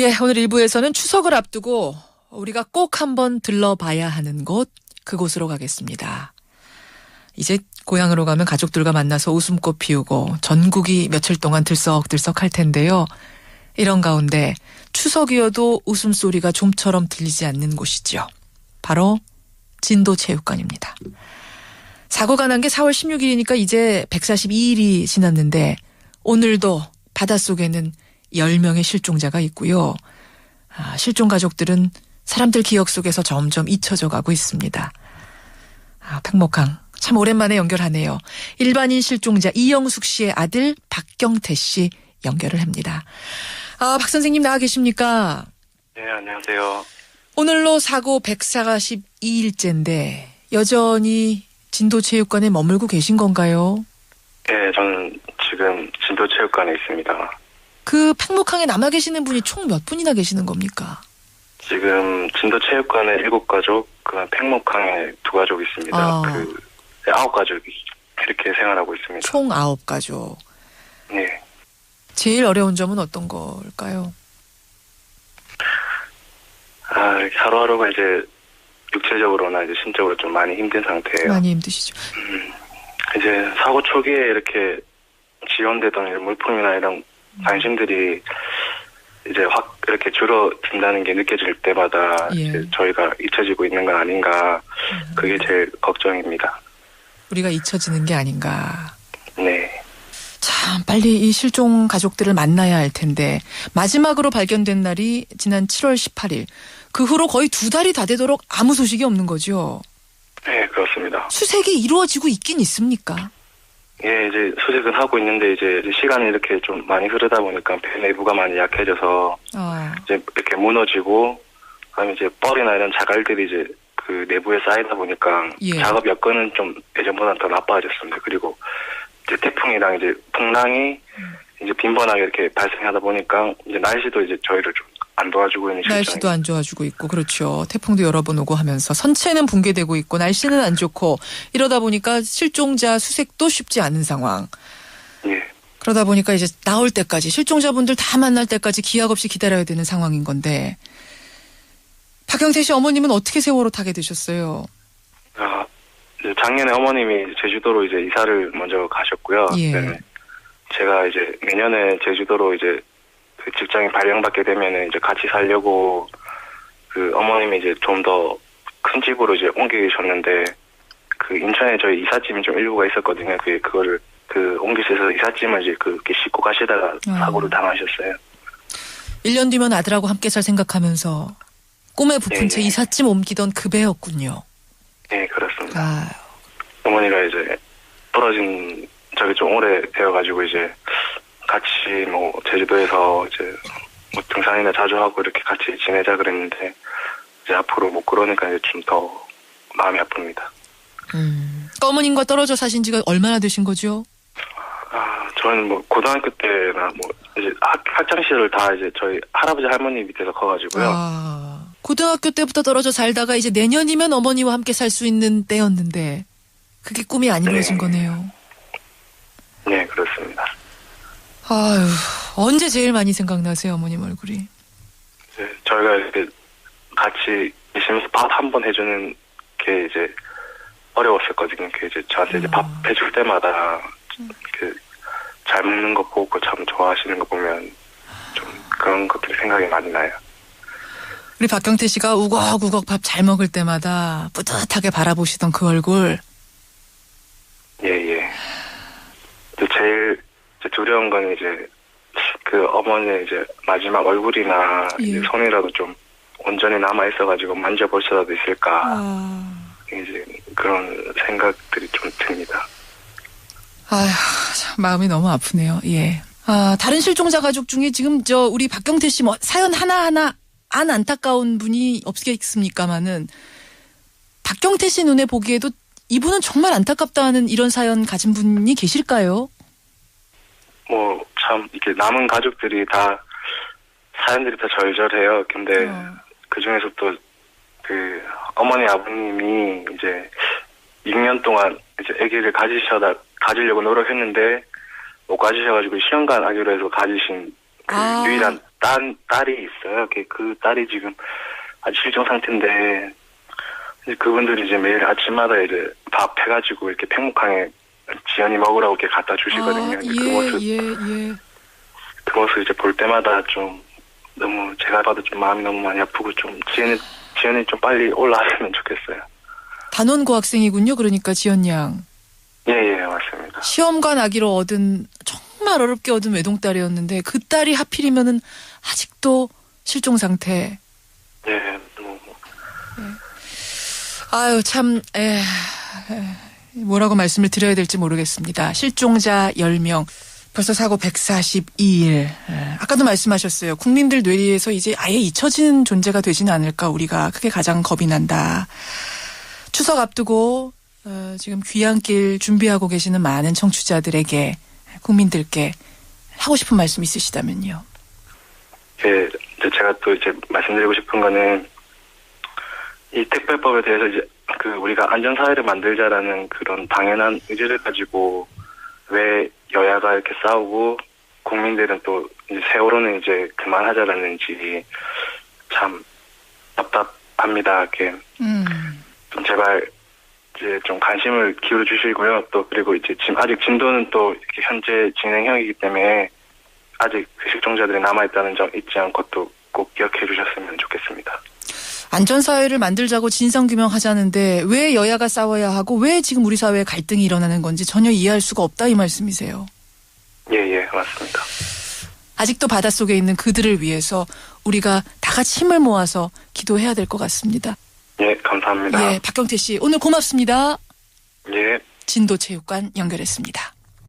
예, 오늘 1부에서는 추석을 앞두고 우리가 꼭 한번 들러봐야 하는 곳, 그곳으로 가겠습니다. 이제 고향으로 가면 가족들과 만나서 웃음꽃 피우고 전국이 며칠 동안 들썩들썩 할 텐데요. 이런 가운데 추석이어도 웃음소리가 좀처럼 들리지 않는 곳이죠. 바로 진도체육관입니다. 사고가 난 게 4월 16일이니까 이제 142일이 지났는데 오늘도 바닷속에는 10명의 실종자가 있고요. 아, 실종 가족들은 사람들 기억 속에서 점점 잊혀져 가고 있습니다. 아, 팽목항. 참 오랜만에 연결하네요. 일반인 실종자 이영숙 씨의 아들 박경태 씨 연결을 합니다. 아, 박 선생님 나와 계십니까? 네, 안녕하세요. 오늘로 사고 142일째인데 여전히 진도체육관에 머물고 계신 건가요? 네, 저는 지금 진도체육관에 있습니다. 그 팽목항에 남아 계시는 분이 총 몇 분이나 계시는 겁니까? 지금 진도체육관에 일곱 가족, 그 팽목항에 두 가족 있습니다. 아. 그 네, 아홉 가족이 이렇게 생활하고 있습니다. 총 아홉 가족. 네, 제일 어려운 점은 어떤 걸까요? 아, 하루하루가 이제 육체적으로나 이제 심적으로 좀 많이 힘든 상태예요. 많이 힘드시죠. 이제 사고 초기에 이렇게 지연되던 물품이나 이런 관심들이 이제 확 이렇게 줄어든다는 게 느껴질 때마다 예. 저희가 잊혀지고 있는 건 아닌가 그게 제일 걱정입니다. 우리가 잊혀지는 게 아닌가. 네. 참 빨리 이 실종 가족들을 만나야 할 텐데 마지막으로 발견된 날이 지난 7월 18일. 그 후로 거의 두 달이 다 되도록 아무 소식이 없는 거죠. 네, 그렇습니다. 수색이 이루어지고 있긴 있습니까? 예, 이제 수색은 하고 있는데 이제 시간이 이렇게 좀 많이 흐르다 보니까 배 내부가 많이 약해져서 아, 이제 이렇게 무너지고 그다음에 이제 뻘이나 이런 자갈들이 이제 그 내부에 쌓이다 보니까 예. 작업 여건은 좀 예전보다 더 나빠졌습니다. 그리고 이제 태풍이랑 이제 풍랑이 음. 이제 빈번하게 이렇게 발생하다 보니까 이제 날씨도 이제 저희를 좀 안 도와주고 있는 날씨도 실정이 안 좋아지고 있고 그렇죠. 태풍도 여러 번 오고 하면서 선체는 붕괴되고 있고 날씨는 안 좋고 이러다 보니까 실종자 수색도 쉽지 않은 상황. 예. 그러다 보니까 이제 나올 때까지 실종자분들 다 만날 때까지 기약 없이 기다려야 되는 상황인 건데 박영태 씨 어머님은 어떻게 세월호 타게 되셨어요? 아, 작년에 어머님이 제주도로 이제 이사를 먼저 가셨고요. 예. 네. 제가 이제 내년에 제주도로 이제 그 직장에 발령받게 되면은 이제 같이 살려고 그 어머님이 이제 좀 더 큰 집으로 이제 옮기셨는데 그 인천에 저희 이삿짐이 좀 일부가 있었거든요. 그 그거를 그 옮기셔서 이삿짐을 이제 그렇게 싣고 가시다가 아. 사고를 당하셨어요. 1년 뒤면 아들하고 함께 살 생각하면서 꿈에 부푼 채 예, 예. 이삿짐 옮기던 그 배였군요. 네, 그렇습니다. 아, 어머니가 이제 떨어진 적이 좀 오래 되어가지고 이제 같이 뭐 제주도에서 이제 뭐 등산이나 자주 하고 이렇게 같이 지내자 그랬는데 이제 앞으로 못 그러니까 이제 좀 더 마음이 아픕니다. 음. 어머님과 떨어져 사신 지가 얼마나 되신 거죠? 아 저는 뭐 고등학교 때나 뭐 이제 학, 학창 시절 다 이제 저희 할아버지 할머니 밑에서 커가지고요. 아, 고등학교 때부터 떨어져 살다가 이제 내년이면 어머니와 함께 살 수 있는 때였는데 그게 꿈이 안 이루어진 네. 거네요. 네 그렇습니다. 아유, 언제 제일 많이 생각나세요, 어머님 얼굴이? 이제 저희가 이렇게 같이 있으면서 밥 한 번 해주는 게 이제 어려웠었거든요. 그 이제 저한테 이제 밥 해줄 때마다 그잘 먹는 거 보고 참 좋아하시는 거 보면 좀 그런 것들이 생각이 많이 나요. 우리 박경태 씨가 우걱우걱 밥 잘 먹을 때마다 뿌듯하게 바라보시던 그 얼굴. 예, 예. 제일 두려운 건 이제 그 어머니의 이제 마지막 얼굴이나 예. 손이라도 좀 온전히 남아 있어가지고 만져볼 수라도 있을까 아, 이제 그런 생각들이 좀 듭니다. 아휴, 참 마음이 너무 아프네요. 예. 아, 다른 실종자 가족 중에 지금 저 우리 박경태 씨 뭐 사연 하나 하나 안 안타까운 분이 없겠습니까마는 박경태 씨 눈에 보기에도 이분은 정말 안타깝다 하는 이런 사연 가진 분이 계실까요? 뭐 참 이렇게 남은 가족들이 다 사연들이 다 절절해요. 근데 어. 그 중에서 또 그 어머니 아버님이 이제 6년 동안 이제 아기를 가지셔다 가지려고 노력했는데 못 가지셔가지고 시험관 아기로 해서 가지신 그 아. 유일한 딸, 딸이 있어요. 그- 그 딸이 지금 아직 실종 상태인데, 이제 그분들이 이제 매일 아침마다 이제 밥 해가지고 이렇게 팽목항에 지연이 먹으라고 이렇게 갖다 주시거든요. 아, 이제 그 모습, 예, 예, 예. 그 모습 이제 볼 때마다 좀 너무 제가 봐도 좀 마음이 너무 많이 아프고 좀 지연이, 지연이 좀 빨리 올라왔으면 좋겠어요. 단원고 학생이군요. 그러니까 지연 양. 예, 예, 맞습니다. 시험관 아기로 얻은 정말 어렵게 얻은 외동딸이었는데 그 딸이 하필이면은 아직도 실종 상태. 예, 너무 아유 참 에, 에, 뭐라고 말씀을 드려야 될지 모르겠습니다. 실종자 10명. 벌써 사고 142일. 아까도 말씀하셨어요. 국민들 뇌리에서 이제 아예 잊혀지는 존재가 되지는 않을까 우리가 그게 가장 겁이 난다. 추석 앞두고 어, 지금 귀향길 준비하고 계시는 많은 청취자들에게 국민들께 하고 싶은 말씀 있으시다면요. 예, 제가 또 이제 말씀드리고 싶은 거는 이 특별법에 대해서 이제 그 우리가 안전 사회를 만들자라는 그런 당연한 의지를 가지고 왜 여야가 이렇게 싸우고 국민들은 또 이제 세월호는 이제 그만하자라는지 참 답답합니다. 이렇게 음. 좀 제발 이제 좀 관심을 기울여 주시고요. 또 그리고 이제 지금 아직 진도는 또 이렇게 현재 진행형이기 때문에 아직 그 실종자들이 남아 있다는 점 잊지 않고 또 꼭 기억해 주셨으면 좋겠습니다. 안전사회를 만들자고 진상규명하자는데 왜 여야가 싸워야 하고 왜 지금 우리 사회에 갈등이 일어나는 건지 전혀 이해할 수가 없다 이 말씀이세요. 예, 예, 맞습니다. 아직도 바닷속에 있는 그들을 위해서 우리가 다 같이 힘을 모아서 기도해야 될 것 같습니다. 예, 감사합니다. 예, 박경태 씨 오늘 고맙습니다. 예. 진도체육관 연결했습니다.